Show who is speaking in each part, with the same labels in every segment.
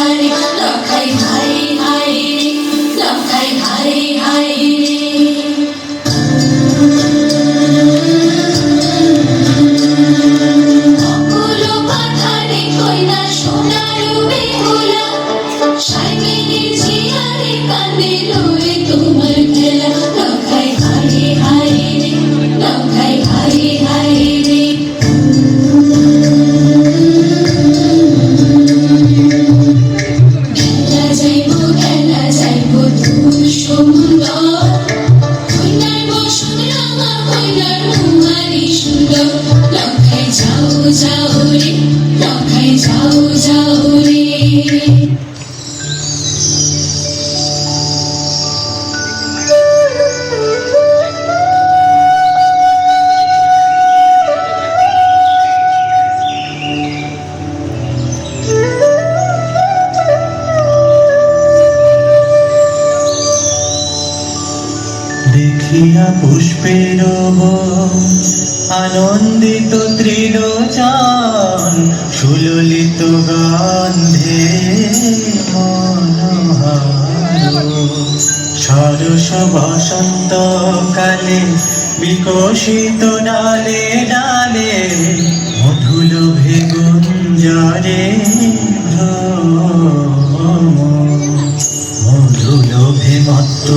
Speaker 1: はいはいはいはい সরস বসন্ত কালে বিকশিত ডালে ডালে মধুল ভেগুঞ্জরে মধুলোভে মত্ত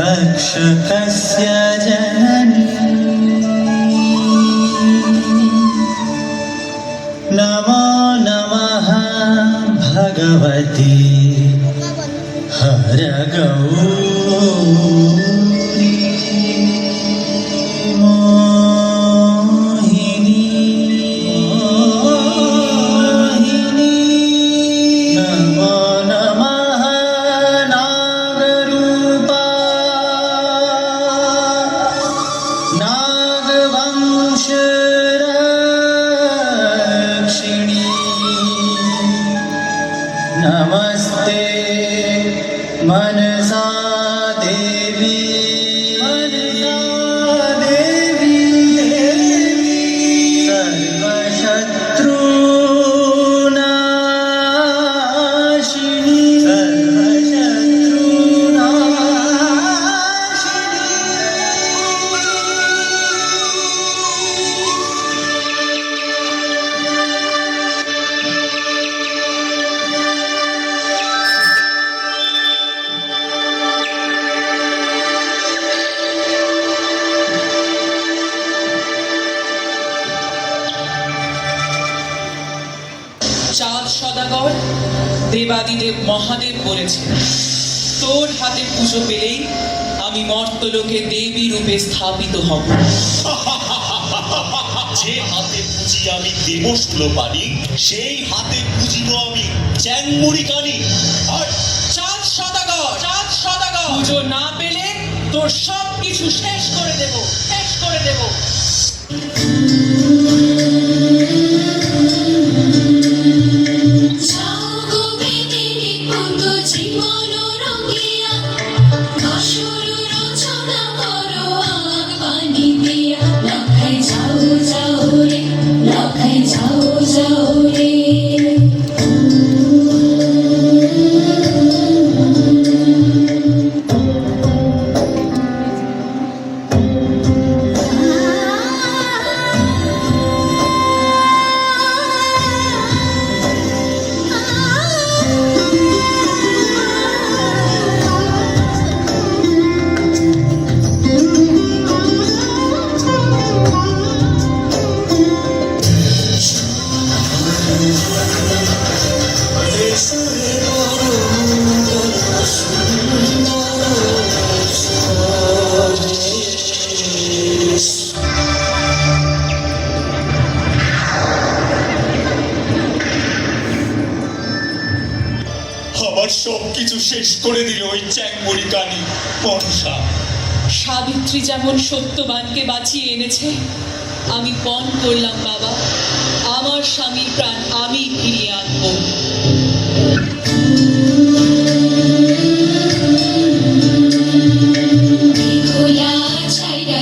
Speaker 1: तक्षकस्य जननी। नमो नमः भगवती। हरगौरी
Speaker 2: দেবাদিদেব মহাদেব বলেছেন তোর হাতে পুজো পেলেই আমি মর্তলোকে দেবী রূপে স্থাপিত হব।
Speaker 3: যে হাতে পুজি আমি দেবশ্লো পানি সেই হাতে পুজিব আমি চ্যাংমুড়ি কানি। আর
Speaker 2: চাঁদ সদাগর চাঁদ সদাগর। পুজো না পেলে তোর সব কিছু শেষ করে দেব শেষ করে দেব।
Speaker 3: সব কিছু শেষ করে দিল ওই চ্যাংমুড়ি কানি মনসা
Speaker 2: সাবিত্রী যেমন সত্যবানকে বাঁচিয়ে এনেছে আমি পণ করলাম বাবা আমার স্বামীর প্রাণ আমি ফিরিয়ে আনব।
Speaker 4: খোলা ছাইরা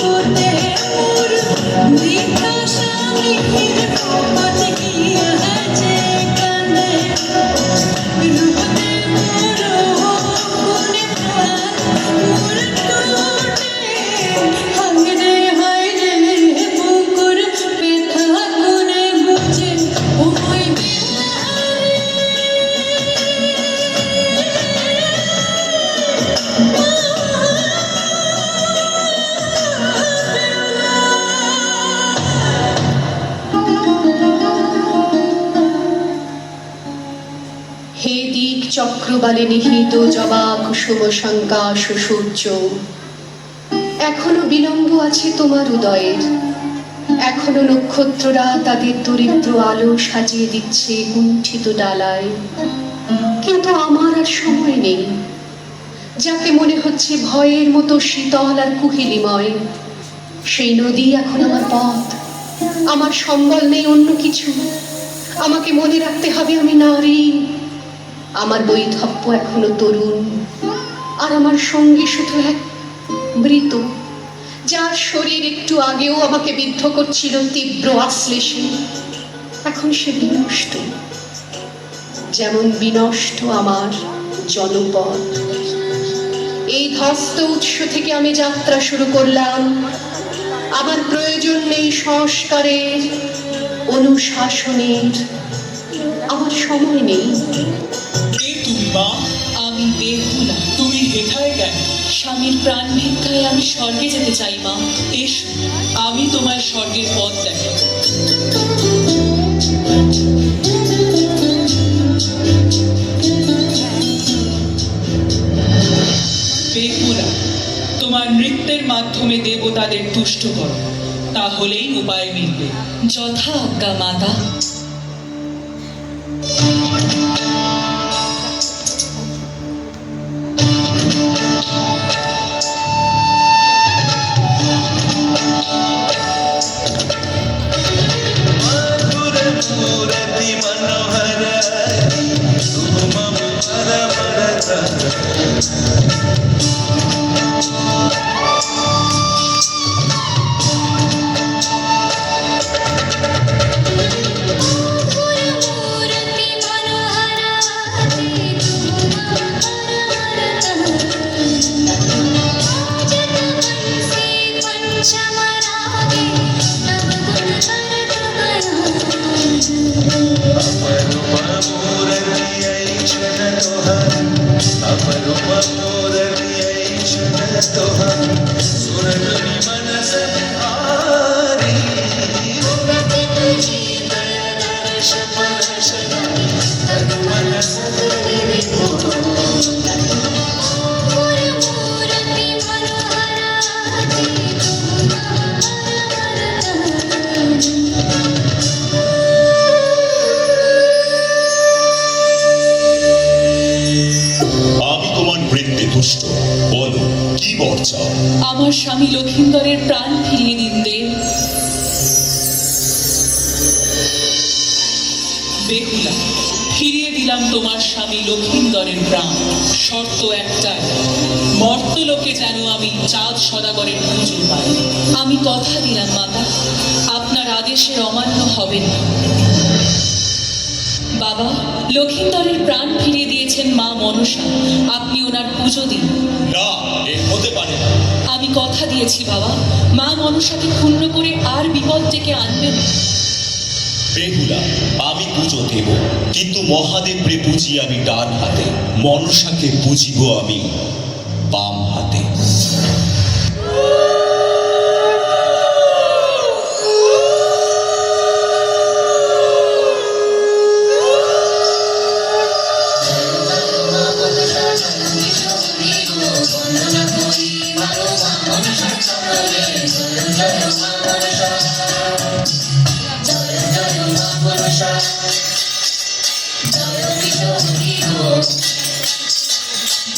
Speaker 5: por ter চক্রবালে নিহিত জবা কুসুম শঙ্কা সুসূর্য। এখনও বিলম্ব আছে তোমার উদয়ের। এখনও নক্ষত্ররা তাদের দরিদ্র আলো সাজিয়ে দিচ্ছে কুণ্ঠিত ডালায়। কিন্তু আমার আর সময় নেই। যাকে মনে হচ্ছে ভয়ের মতো শীতল আর কুহেলিময়, সেই নদী এখন আমার পথ। আমার সম্বল নেই অন্য কিছু। আমাকে মনে রাখতে হবে আমি নারী। আমার বৈধব্য এখনও তরুণ। আর আমার সঙ্গী শুধু এক মৃত, যার শরীর একটু আগেও আমাকে বিদ্ধ করছিল তীব্র আশ্লেষে। এখন সে বিনষ্ট, যেমন বিনষ্ট আমার জনপদ এই ধস্ত উৎস থেকে আমি যাত্রা শুরু করলাম। আমার প্রয়োজন নেই সংস্কারের, অনুশাসনের। আমার সময় নেই।
Speaker 2: আমি বেহুলা
Speaker 3: তুমি হেথায় কেন?
Speaker 2: স্বামীর প্রাণ ভিক্ষায় আমি স্বর্গে যেতে চাই, মা। এসো, আমি তোমার স্বর্গের পথ দেখাবো। বেহুলা, তোমার নৃত্যের মাধ্যমে দেবতাদের তুষ্ট করো। তাহলেই উপায় মিলবে। যথা আজ্ঞা, মাতা।
Speaker 1: Just to have some fun.
Speaker 2: স্বামী লক্ষিন্দরের প্রাণ ফিরিয়ে দিন দেব বেহুলা, ফিরিয়ে দিলাম তোমার স্বামী লক্ষিন্দরের প্রাণ। শর্ত একটাই, মর্তলোকে যেন আমি চাঁদ সদাগরের পুজো পাই। আমি কথা দিলাম, মাতা। আপনার আদেশের অমান্য হবে না। বাবা লক্ষিন্দরের প্রাণ ফিরিয়ে দিয়েছেন মা মনসা। আপনি ওনার পুজো দিন।
Speaker 4: না এ হতে পারে
Speaker 2: আমি কথা দিয়েছি বাবা মা মনসাকে ক্ষুণ্ণ করে আর বিপদ ডেকে আনবেন।
Speaker 4: বেহুলা আমি পুজো দেব কিন্তু মহাদেবরে পুজি আমি ডান হাতে মনসাকে পুজিব আমি বাম